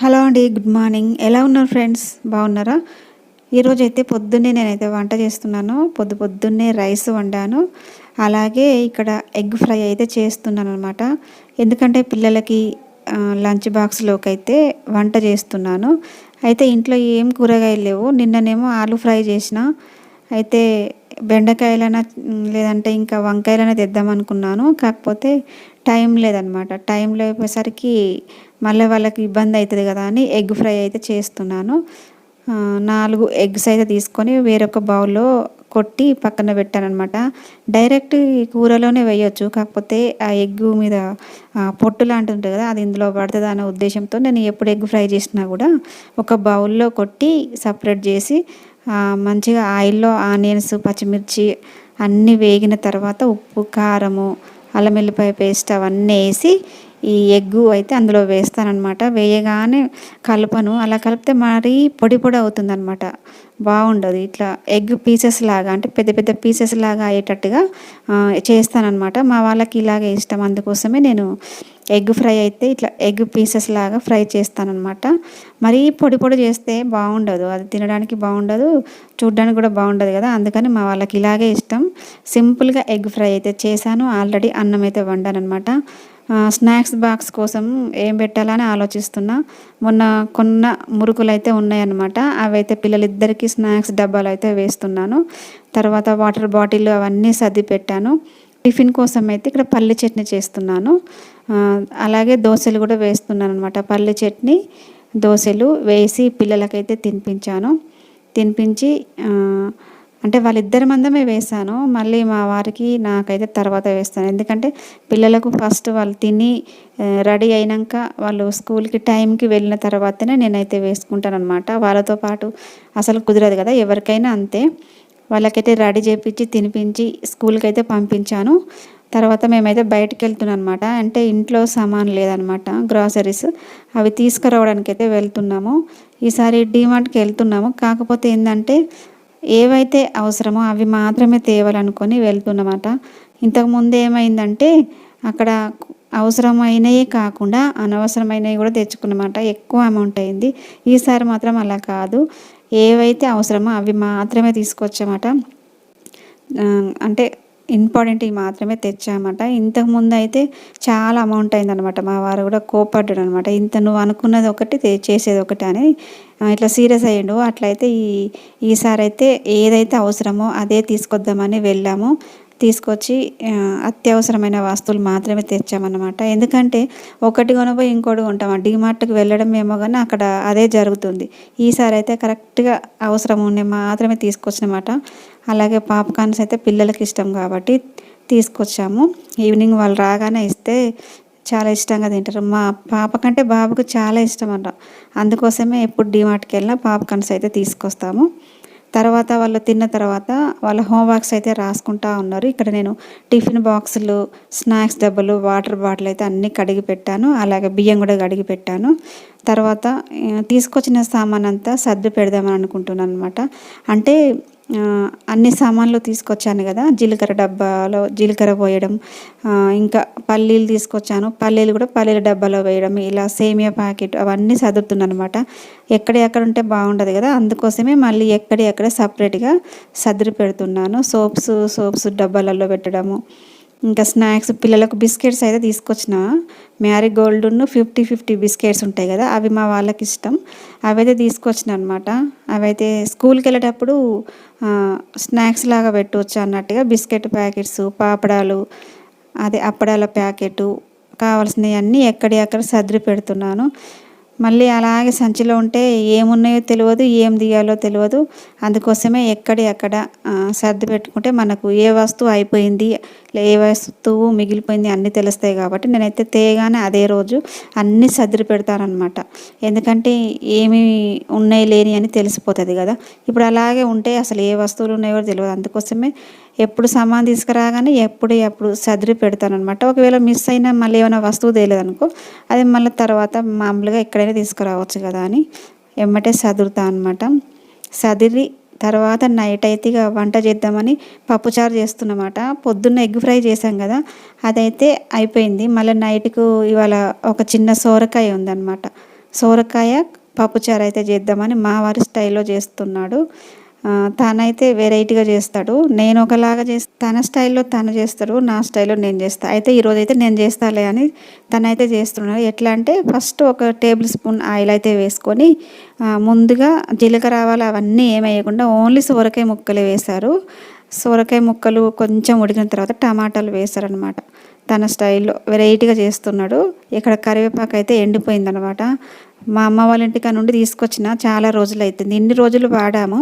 Hello అండి good morning. ఎలా ఉన్నారు ఫ్రెండ్స్? బాగున్నారా? ఈరోజు అయితే పొద్దున్నే నేనైతే వంట చేస్తున్నాను. పొద్దు పొద్దున్నే రైస్ వండాను. అలాగే ఇక్కడ ఎగ్ ఫ్రై అయితే చేస్తున్నాను అనమాట ఎందుకంటే పిల్లలకి లంచ్ బాక్స్లోకి అయితే వంట చేస్తున్నాను. అయితే ఇంట్లో ఏం కూరగాయలు లేవు. నిన్ననేమో ఆలు ఫ్రై చేసిన అయితే బెండకాయలైనా లేదంటే ఇంకా వంకాయలైనా తెద్దాం అనుకున్నాను. కాకపోతే టైం లేదనమాట టైం లేకపోయేసరికి మళ్ళీ వాళ్ళకి ఇబ్బంది అవుతుంది కదా అని ఎగ్ ఫ్రై అయితే చేస్తున్నాను. నాలుగు ఎగ్స్ అయితే తీసుకొని వేరొక బౌల్లో కొట్టి పక్కన పెట్టాను అనమాట డైరెక్ట్ కూరలోనే వేయొచ్చు. కాకపోతే ఆ ఎగ్ మీద పొట్టు లాంటిది ఉంటుంది కదా అది ఇందులో పడుతుంది అనే ఉద్దేశంతో నేను ఎప్పుడు ఎగ్ ఫ్రై చేసినా కూడా ఒక బౌల్లో కొట్టి సపరేట్ చేసి మంచిగా ఆయిల్లో ఆనియన్స్ పచ్చిమిర్చి అన్నీ వేగిన తర్వాత ఉప్పు కారము అల్లం వెల్లిపాయ పేస్ట్ అవన్నీ వేసి ఈ ఎగ్గు అయితే అందులో వేస్తానమాట వేయగానే కలపను. అలా కలిపితే మరీ పొడి పొడి అవుతుందన్నమాట. బాగుండదు. ఇట్లా ఎగ్ పీసెస్ లాగా అంటే పెద్ద పెద్ద పీసెస్ లాగా అయ్యేటట్టుగా చేస్తానన్నమాట. మా వాళ్ళకి ఇలాగే ఇష్టం. అందుకోసమే నేను ఎగ్ ఫ్రై అయితే ఇట్లా ఎగ్ పీసెస్ లాగా ఫ్రై చేస్తానన్నమాట. మరీ పొడి పొడి చేస్తే బాగుండదు. అది తినడానికి బాగుండదు. చూడడానికి కూడా బాగుండదు కదా. అందుకని మా వాళ్ళకి ఇలాగే ఇష్టం. సింపుల్గా ఎగ్ ఫ్రై అయితే చేశాను. ఆల్రెడీ అన్నం అయితే వండాను అనమాట స్నాక్స్ బాక్స్ కోసం ఏం పెట్టాలని ఆలోచిస్తున్నా. మొన్న కొన్న మురుకులు అయితే ఉన్నాయన్నమాట. అవి అయితే పిల్లలిద్దరికీ స్నాక్స్ డబ్బాలు అయితే వేస్తున్నాను. తర్వాత వాటర్ బాటిల్ అవన్నీ సర్ది పెట్టాను. టిఫిన్ కోసం అయితే ఇక్కడ పల్లి చట్నీ చేస్తున్నాను. అలాగే దోశలు కూడా వేస్తున్నాను అనమాట పల్లి చట్నీ దోశలు వేసి పిల్లలకైతే తినిపించాను. తినిపించి అంటే వాళ్ళిద్దరి మందమే వేశాను. మళ్ళీ మా వారికి నాకైతే తర్వాత వేస్తాను. ఎందుకంటే పిల్లలకు ఫస్ట్ వాళ్ళు తిని రెడీ అయినాక వాళ్ళు స్కూల్కి టైంకి వెళ్ళిన తర్వాతనే నేనైతే వేసుకుంటాను అనమాట వాళ్ళతో పాటు అసలు కుదరదు కదా ఎవరికైనా అంతే. వాళ్ళకైతే రెడీ చేపించి తినిపించి స్కూల్కి అయితే పంపించాను. తర్వాత మేమైతే బయటకు వెళ్తున్నాం అనమాట అంటే ఇంట్లో సామాన్ లేదనమాట గ్రాసరీస్. అవి తీసుకురావడానికి అయితే వెళ్తున్నాము. ఈసారి డీమార్ట్కి వెళ్తున్నాము. కాకపోతే ఏంటంటే ఏవైతే అవసరమో అవి మాత్రమే తేవాలనుకొని వెళ్తున్నమాట. ఇంతకుముందు ఏమైందంటే అక్కడ అవసరమైనవి కాకుండా అనవసరమైనవి కూడా తెచ్చుకున్నమాట. ఎక్కువ అమౌంట్ అయింది. ఈసారి మాత్రం అలా కాదు. ఏవైతే అవసరమో అవి మాత్రమే తీసుకొచ్చామట. అంటే ఇంపార్టెంట్వి మాత్రమే తెచ్చామట. ఇంతకుముందు అయితే చాలా అమౌంట్ అయిందనమాట మా వారు కూడా కోపడ్డాడు అనమాట ఇంత నువ్వు అనుకున్నది ఒకటి చేసేది ఒకటి అని ఇట్లా సీరియస్ అయ్యిండు. అట్లయితే ఈ ఈసారి అయితే ఏదైతే అవసరమో అదే తీసుకొద్దామని వెళ్ళాము. తీసుకొచ్చి అత్యవసరమైన వస్తువులు మాత్రమే తెచ్చామన్నమాట. ఎందుకంటే ఒకటి కొనపోయి ఇంకోటి కొంటాం డిమార్ట్కి వెళ్ళడం ఏమో కానీ అక్కడ అదే జరుగుతుంది. ఈసారి అయితే కరెక్ట్గా అవసరం ఉండే మాత్రమే తీసుకొచ్చినమాట. అలాగే పాప్కార్న్స్ అయితే పిల్లలకి ఇష్టం కాబట్టి తీసుకొచ్చాము. ఈవినింగ్ వాళ్ళు రాగానే ఇస్తే చాలా ఇష్టంగా తింటారు. మా పాప కంటే బాబుకు చాలా ఇష్టం అంట. అందుకోసమే ఎప్పుడు డిమార్ట్కి వెళ్ళినా పాప్కార్న్స్ అయితే తీసుకొస్తాము. తర్వాత వాళ్ళు తిన్న తర్వాత వాళ్ళ హోంవర్క్స్ అయితే రాసుకుంటా ఉన్నారు. ఇక్కడ నేను టిఫిన్ బాక్సులు స్నాక్స్ డబ్బలు వాటర్ బాటిల్ అయితే అన్నీ కడిగి పెట్టాను. అలాగే బియ్యం కూడా కడిగి పెట్టాను. తర్వాత తీసుకొచ్చిన సామాన్ అంతా సర్ది పెడదామని అనుకుంటున్నాను అనమాట అంటే అన్ని సామాన్లు తీసుకొచ్చాను కదా జీలకర్ర డబ్బాలో జీలకర్ర పోయడం ఇంకా పల్లీలు తీసుకొచ్చాను. పల్లీలు కూడా పల్లీల డబ్బాలో వేయడం ఇలా సేమియా ప్యాకెట్ అవన్నీ సదురుతున్నాను అనమాట ఎక్కడ ఎక్కడ ఉంటే బాగుండదు కదా అందుకోసమే మళ్ళీ ఎక్కడెక్కడ సపరేట్గా సదిరి పెడుతున్నాను. సోప్స్ సోప్స్ డబ్బాలలో పెట్టడము. ఇంకా స్నాక్స్ పిల్లలకు బిస్కెట్స్ అయితే తీసుకొచ్చిన. మ్యారీ గోల్డ్ను ఫిఫ్టీ ఫిఫ్టీ బిస్కెట్స్ ఉంటాయి కదా అవి మా వాళ్ళకి ఇష్టం. అవైతే తీసుకొచ్చిన అనమాట అవైతే స్కూల్కి వెళ్ళేటప్పుడు స్నాక్స్ లాగా పెట్టవచ్చు అన్నట్టుగా బిస్కెట్ ప్యాకెట్స్ పాపడాలు అదే అప్పడాల ప్యాకెట్ కావాల్సినవి అన్నీ ఎక్కడి సర్ది పెడుతున్నాను. మళ్ళీ అలాగే సంచిలో ఉంటే ఏమున్నాయో తెలియదు ఏం తీయాలో తెలియదు. అందుకోసమే ఎక్కడి అక్కడ సర్ది పెట్టుకుంటే మనకు ఏ వస్తువు అయిపోయింది ఏ వస్తువు మిగిలిపోయింది అన్నీ తెలుస్తాయి కాబట్టి నేనైతే తేగానే అదే రోజు అన్నీ సర్ది పెడతానమాట ఎందుకంటే ఏమి ఉన్నాయి లేని అని తెలిసిపోతుంది కదా. ఇప్పుడు అలాగే ఉంటే అసలు ఏ వస్తువులు ఉన్నాయో తెలియదు. అందుకోసమే ఎప్పుడు సామాన్ తీసుకురాగానే ఎప్పుడు ఎప్పుడు సదిరి పెడతానమాట ఒకవేళ మిస్ అయినా మళ్ళీ ఏమైనా వస్తువు తేలేదు అనుకో అది మళ్ళీ తర్వాత మామూలుగా ఎక్కడైనా తీసుకురావచ్చు కదా అని ఎమ్మటే సదురుతా అనమాట సదిరి తర్వాత నైట్ అయితే ఇక వంట చేద్దామని పప్పుచారు చేస్తున్నమాట. పొద్దున్న ఎగ్ ఫ్రై చేసాం కదా అదైతే అయిపోయింది. మళ్ళీ నైట్కు ఇవాళ ఒక చిన్న సోరకాయ ఉందన్నమాట. సోరకాయ పప్పుచారు అయితే చేద్దామని మా వారి స్టైల్లో చేస్తున్నాడు. తనైతే వెరైటీగా చేస్తాడు. నేను ఒకలాగా చేస్తా తన స్టైల్లో తను చేస్తాడు నా స్టైల్లో నేను చేస్తాను అయితే ఈరోజు అయితే నేను చేస్తాలే అని తనైతే చేస్తున్నాడు. ఎట్లా అంటే ఫస్ట్ ఒక టేబుల్ స్పూన్ ఆయిల్ అయితే వేసుకొని ముందుగా జీలకర్ర ఆవాలు అవన్నీ ఏమేయకుండా ఓన్లీ సొరకాయ ముక్కలే వేశారు. సొరకాయ ముక్కలు కొంచెం ఉడికిన తర్వాత టమాటాలు వేశారనమాట తన స్టైల్లో వెరైటీగా చేస్తున్నాడు. ఇక్కడ కరివేపాకు అయితే ఎండిపోయిందనమాట మా అమ్మ వాళ్ళ ఇంటికా నుండి తీసుకొచ్చిన చాలా రోజులు అవుతుంది ఇన్ని రోజులు వాడాము.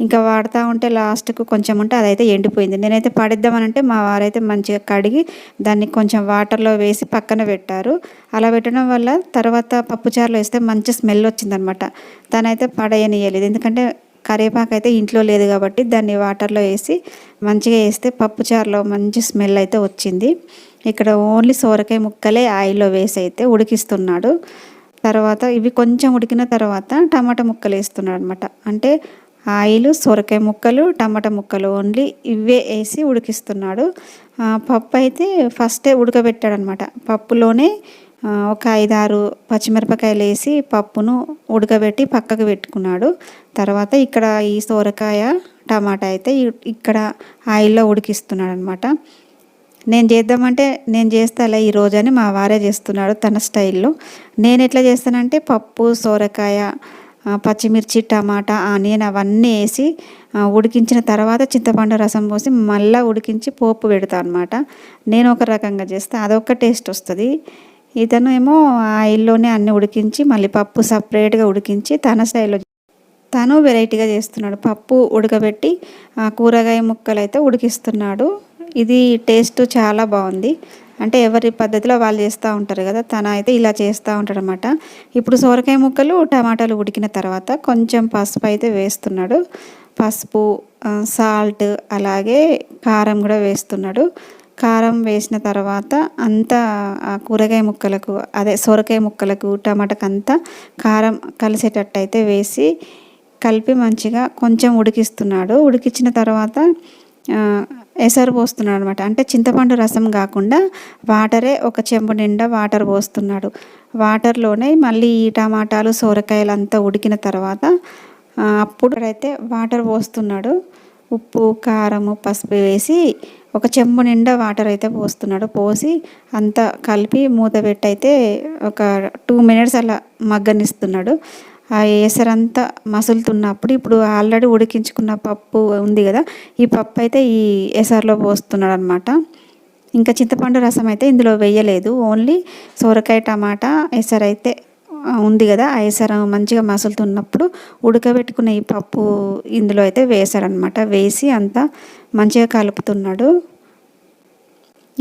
ఇంకా వాడుతూ ఉంటే లాస్ట్కు కొంచెం ఉంటే అదైతే ఎండిపోయింది. నేనైతే పడిద్దామనంటే మా వారైతే మంచిగా కడిగి దాన్ని కొంచెం వాటర్లో వేసి పక్కన పెట్టారు. అలా పెట్టడం వల్ల తర్వాత పప్పుచారులో వేస్తే మంచి స్మెల్ వచ్చిందనమాట తనైతే పడేయనియలేదు ఎందుకంటే కరివేపాకు అయితే ఇంట్లో లేదు కాబట్టి దాన్ని వాటర్లో వేసి మంచిగా వేస్తే పప్పుచారులో మంచి స్మెల్ అయితే వచ్చింది. ఇక్కడ ఓన్లీ సోరకాయ ముక్కలే ఆయిల్లో వేసి అయితే ఉడికిస్తున్నాడు. తర్వాత ఇవి కొంచెం ఉడికిన తర్వాత టమాటా ముక్కలు వేస్తున్నాడు అనమాట అంటే ఆయిల్ సొరకాయ ముక్కలు టమాటా ముక్కలు ఓన్లీ ఇవే వేసి ఉడికిస్తున్నాడు. పప్పు అయితే ఫస్టే ఉడకబెట్టాడు అనమాట పప్పులోనే ఒక ఐదారు పచ్చిమిరపకాయలు వేసి పప్పును ఉడకబెట్టి పక్కకు పెట్టుకున్నాడు. తర్వాత ఇక్కడ ఈ సోరకాయ టమాటా అయితే ఇక్కడ ఆయిల్లో ఉడికిస్తున్నాడు అనమాట నేను చేద్దామంటే నేను చేస్తాలే ఈ రోజని మా వారే చేస్తున్నాడు తన స్టైల్లో. నేను ఎట్లా చేస్తానంటే పప్పు సోరకాయ పచ్చిమిర్చి టమాటా ఆనియన్ అవన్నీ వేసి ఉడికించిన తర్వాత చింతపండు రసం పోసి మళ్ళీ ఉడికించి పోపు పెడతా అనమాట నేను ఒక రకంగా చేస్తే అదొక టేస్ట్ వస్తుంది. ఇతను ఏమో ఆయిల్లోనే అన్నీ ఉడికించి మళ్ళీ పప్పు సపరేట్గా ఉడికించి తన స్టైల్లో తను వెరైటీగా చేస్తున్నాడు. పప్పు ఉడకబెట్టి కూరగాయ ముక్కలు అయితే ఉడికిస్తున్నాడు. ఇది టేస్ట్ చాలా బాగుంది. అంటే ఎవరి పద్ధతిలో వాళ్ళు చేస్తూ ఉంటారు కదా తన అయితే ఇలా చేస్తూ ఉంటాడు అనమాట ఇప్పుడు సోరకాయ ముక్కలు టమాటాలు ఉడికిన తర్వాత కొంచెం పసుపు అయితే వేస్తున్నాడు. పసుపు సాల్ట్ అలాగే కారం కూడా వేస్తున్నాడు. కారం వేసిన తర్వాత అంతా కూరగాయ ముక్కలకు అదే సొరకాయ ముక్కలకు టమాటాకు అంతా కారం కలిసేటట్టు అయితే వేసి కలిపి మంచిగా కొంచెం ఉడికిస్తున్నాడు. ఉడికించిన తర్వాత ఎసరు పోస్తున్నాడు అనమాట అంటే చింతపండు రసం కాకుండా వాటరే ఒక చెంబు నిండా వాటర్ పోస్తున్నాడు. వాటర్లోనే మళ్ళీ ఈ టమాటాలు సోరకాయలు అంతా ఉడికిన తర్వాత అప్పుడు అయితే వాటర్ పోస్తున్నాడు. ఉప్పు కారము పసుపు వేసి ఒక చెంబు నిండా వాటర్ అయితే పోస్తున్నాడు. పోసి అంతా కలిపి మూత పెట్టి అయితే ఒక టూ మినిట్స్ అలా మగ్గనిస్తున్నాడు. ఆ ఏసరంతా మసులుతున్నప్పుడు ఇప్పుడు ఆల్రెడీ ఉడికించుకున్న పప్పు ఉంది కదా ఈ పప్పు అయితే ఈ ఎసర్లో పోస్తున్నాడు అనమాట ఇంకా చింతపండు రసం అయితే ఇందులో వేయలేదు. ఓన్లీ సోరకాయ టమాటా ఎసరు అయితే ఉంది కదా ఆ ఎసరు మంచిగా మసులుతున్నప్పుడు ఉడకబెట్టుకున్న ఈ పప్పు ఇందులో అయితే వేశాడనమాట. వేసి అంతా మంచిగా కలుపుతున్నాడు.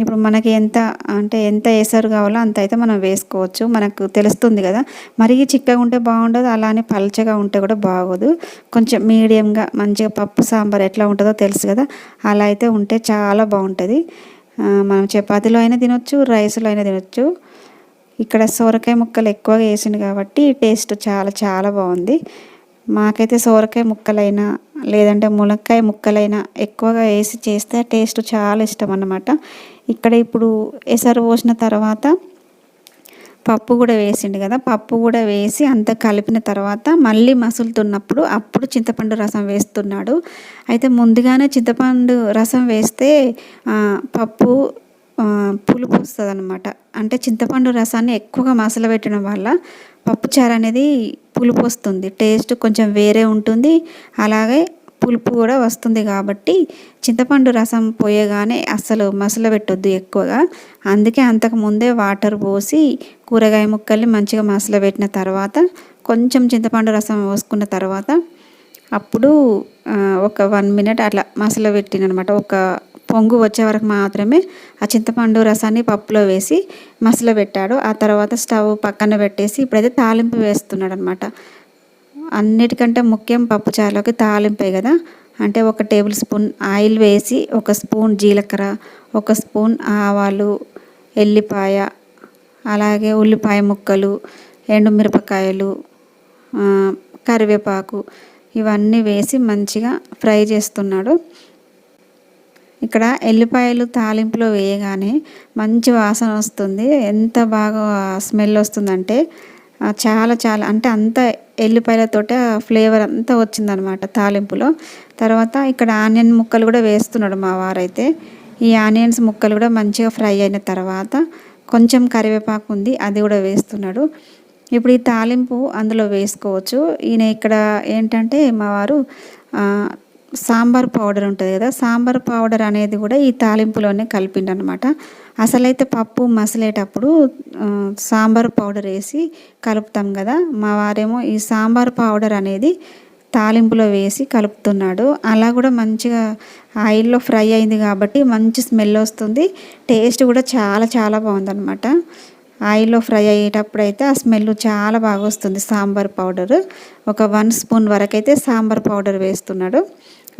ఇప్పుడు మనకి ఎంత అంటే ఎంత వేసారు కావాలో అంత అయితే మనం వేసుకోవచ్చు. మనకు తెలుస్తుంది కదా. మరీ చిక్కగా ఉంటే బాగుండదు అలానే పల్చగా ఉంటే కూడా బాగోదు. కొంచెం మీడియంగా మంచిగా పప్పు సాంబార్ ఎట్లా ఉంటుందో తెలుసు కదా. అలా అయితే ఉంటే చాలా బాగుంటుంది. మనం చపాతీలో అయినా తినొచ్చు రైస్లో అయినా తినొచ్చు. ఇక్కడ సోరకాయ ముక్కలు ఎక్కువగా వేసింది కాబట్టి టేస్ట్ చాలా చాలా బాగుంది. మాకైతే సోరకాయ ముక్కలైనా లేదంటే మునక్కాయ ముక్కలైనా ఎక్కువగా వేసి చేస్తే టేస్ట్ చాలా ఇష్టం అన్నమాట. ఇక్కడ ఇప్పుడు ఎసరు పోసిన తర్వాత పప్పు కూడా వేసిండు కదా పప్పు కూడా వేసి అంత కలిపిన తర్వాత మళ్ళీ మసులుతున్నప్పుడు అప్పుడు చింతపండు రసం వేస్తున్నాడు. అయితే ముందుగానే చింతపండు రసం వేస్తే పప్పు పులుపు వస్తుంది అనమాట అంటే చింతపండు రసాన్ని ఎక్కువగా మసలు పెట్టడం వల్ల పప్పుచారు అనేది పులుపు వస్తుంది. టేస్ట్ కొంచెం వేరే ఉంటుంది. అలాగే పులుపు కూడా వస్తుంది కాబట్టి చింతపండు రసం పోయగానే అస్సలు మసల పెట్టొద్దు ఎక్కువగా. అందుకే అంతకు ముందే వాటర్ పోసి కూరగాయ ముక్కల్ని మంచిగా మసల పెట్టిన తర్వాత కొంచెం చింతపండు రసం పోసుకున్న తర్వాత అప్పుడు ఒక వన్ మినిట్ అట్లా మసల పెట్టినమాట ఒక పొంగు వచ్చే వరకు మాత్రమే ఆ చింతపండు రసాన్ని పప్పులో వేసి మసల పెట్టాడు ఆ తర్వాత స్టవ్ పక్కన పెట్టేసి ఇప్పుడైతే తాలింపు వేస్తున్నాడు అనమాట అన్నిటికంటే ముఖ్యం పప్పు చారులోకి తాలింపే కదా. అంటే ఒక టేబుల్ స్పూన్ ఆయిల్ వేసి ఒక స్పూన్ జీలకర్ర ఒక స్పూన్ ఆవాలు ఎల్లిపాయ అలాగే ఉల్లిపాయ ముక్కలు ఎండుమిరపకాయలు కరివేపాకు ఇవన్నీ వేసి మంచిగా ఫ్రై చేస్తున్నాడు. ఇక్కడ ఎల్లిపాయలు తాలింపులో వేయగానే మంచి వాసన వస్తుంది. ఎంత బాగా స్మెల్ వస్తుందంటే చాలా చాలా అంటే అంత ఎల్లిపాయలతోటి ఆ ఫ్లేవర్ అంతా వచ్చిందనమాట తాలింపులో. తర్వాత ఇక్కడ ఆనియన్ ముక్కలు కూడా వేస్తున్నాడు మా వారైతే. ఈ ఆనియన్స్ ముక్కలు కూడా మంచిగా ఫ్రై అయిన తర్వాత కొంచెం కరివేపాకు ఉంది అది కూడా వేస్తున్నాడు. ఇప్పుడు ఈ తాలింపు అందులో వేసుకోవచ్చు. ఈయన ఇక్కడ ఏంటంటే మా వారు సాంబార్ పౌడర్ ఉంటుంది కదా సాంబార్ పౌడర్ అనేది కూడా ఈ తాలింపులోనే కలిపిండనమాట. అసలైతే పప్పు మసలేటప్పుడు సాంబార్ పౌడర్ వేసి కలుపుతాం కదా మా వారేమో ఈ సాంబార్ పౌడర్ అనేది తాలింపులో వేసి కలుపుతున్నాడు. అలా కూడా మంచిగా ఆయిల్లో ఫ్రై అయింది కాబట్టి మంచి స్మెల్ వస్తుంది టేస్ట్ కూడా చాలా చాలా బాగుందన్నమాట ఆయిల్లో ఫ్రై అయ్యేటప్పుడు అయితే ఆ స్మెల్ చాలా బాగా వస్తుంది సాంబార్ పౌడర్. ఒక వన్ స్పూన్ వరకు అయితే సాంబార్ పౌడర్ వేస్తున్నాడు.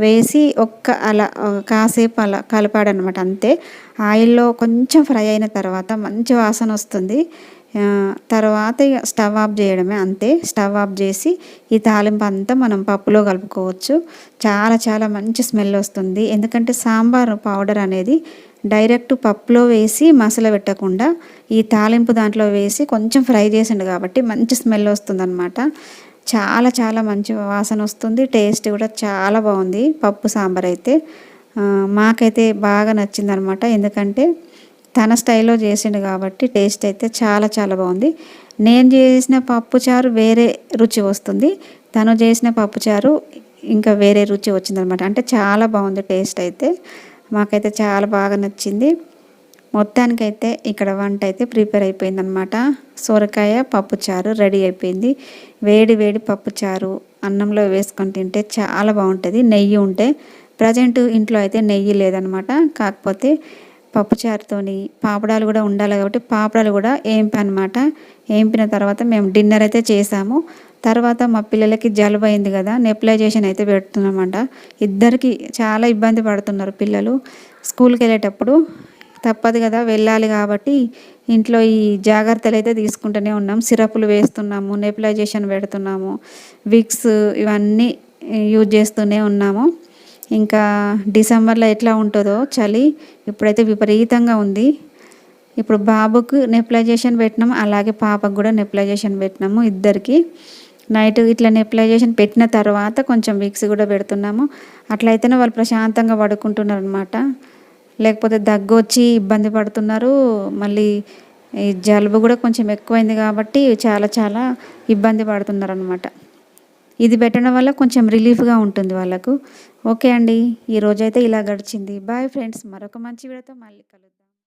వేసి ఒక్క అలా కాసేపు అలా కలిపాడనమాట అంతే. ఆయిల్లో కొంచెం ఫ్రై అయిన తర్వాత మంచి వాసన వస్తుంది. తర్వాత ఇక స్టవ్ ఆఫ్ చేయడమే అంతే. స్టవ్ ఆఫ్ చేసి ఈ తాలింపు అంతా మనం పప్పులో కలుపుకోవచ్చు. చాలా చాలా మంచి స్మెల్ వస్తుంది. ఎందుకంటే సాంబార్ పౌడర్ అనేది డైరెక్ట్ పప్పులో వేసి మసాలా పెట్టకుండా ఈ తాలింపు దాంట్లో వేసి కొంచెం ఫ్రై చేసిండు కాబట్టి మంచి స్మెల్ వస్తుందన్నమాట చాలా చాలా మంచి వాసన వస్తుంది. టేస్ట్ కూడా చాలా బాగుంది. పప్పు సాంబార్ అయితే. మాకైతే బాగా నచ్చిందనమాట. ఎందుకంటే తన స్టైల్లో చేసిండు కాబట్టి టేస్ట్ అయితే చాలా చాలా బాగుంది. నేను చేసిన పప్పుచారు వేరే రుచి వస్తుంది. తను చేసిన పప్పుచారు ఇంకా వేరే రుచి వచ్చిందనమాట. అంటే చాలా బాగుంది టేస్ట్ అయితే. మాకైతే చాలా బాగా నచ్చింది. మొత్తానికైతే ఇక్కడ వంట అయితే ప్రిపేర్ అయిపోయిందనమాట సొరకాయ పప్పుచారు రెడీ అయిపోయింది. వేడి వేడి పప్పుచారు అన్నంలో వేసుకొని తింటే చాలా బాగుంటుంది. నెయ్యి ఉంటే ప్రజెంట్ ఇంట్లో అయితే నెయ్యి లేదనమాట కాకపోతే పప్పుచారుతోని పాపడాలు కూడా ఉండాలి కాబట్టి పాపడాలు కూడా ఏంపి అనమాట ఏంపిన తర్వాత మేము డిన్నర్ అయితే చేసాము. తర్వాత మా పిల్లలకి జలుబు అయింది కదా నెప్లైజేషన్ అయితే పెడుతున్నామంట ఇద్దరికి చాలా ఇబ్బంది పడుతున్నారు పిల్లలు. స్కూల్కి వెళ్ళేటప్పుడు తప్పదు కదా వెళ్ళాలి కాబట్టి ఇంట్లో ఈ జాగ్రత్తలు అయితే తీసుకుంటూనే ఉన్నాం. సిరప్లు వేస్తున్నాము నెప్లైజేషన్ పెడుతున్నాము విక్స్ ఇవన్నీ యూజ్ చేస్తూనే ఉన్నాము. ఇంకా డిసెంబర్లో ఎట్లా ఉంటుందో చలి ఇప్పుడైతే విపరీతంగా ఉంది. ఇప్పుడు బాబుకు నెప్లైజేషన్ పెట్టినాము అలాగే పాపకు కూడా నెప్లైజేషన్ పెట్టినాము ఇద్దరికి. నైట్ ఇట్లా నెప్లైజేషన్ పెట్టిన తర్వాత కొంచెం విక్స్ కూడా పెడుతున్నాము. అట్లయితేనే వాళ్ళు ప్రశాంతంగా పడుకుంటున్నారు అనమాట లేకపోతే దగ్గు వచ్చి ఇబ్బంది పడుతున్నారు. మళ్ళీ ఈ జలుబు కూడా కొంచెం ఎక్కువైంది కాబట్టి చాలా చాలా ఇబ్బంది పడుతున్నారు అనమాట ఇది పెట్టడం వల్ల కొంచెం రిలీఫ్గా ఉంటుంది వాళ్ళకు. ఓకే అండి ఈరోజైతే ఇలా గడిచింది. బాయ్ ఫ్రెండ్స్ మరొక మంచి వీడియోతో మళ్ళీ కలుద్దాం.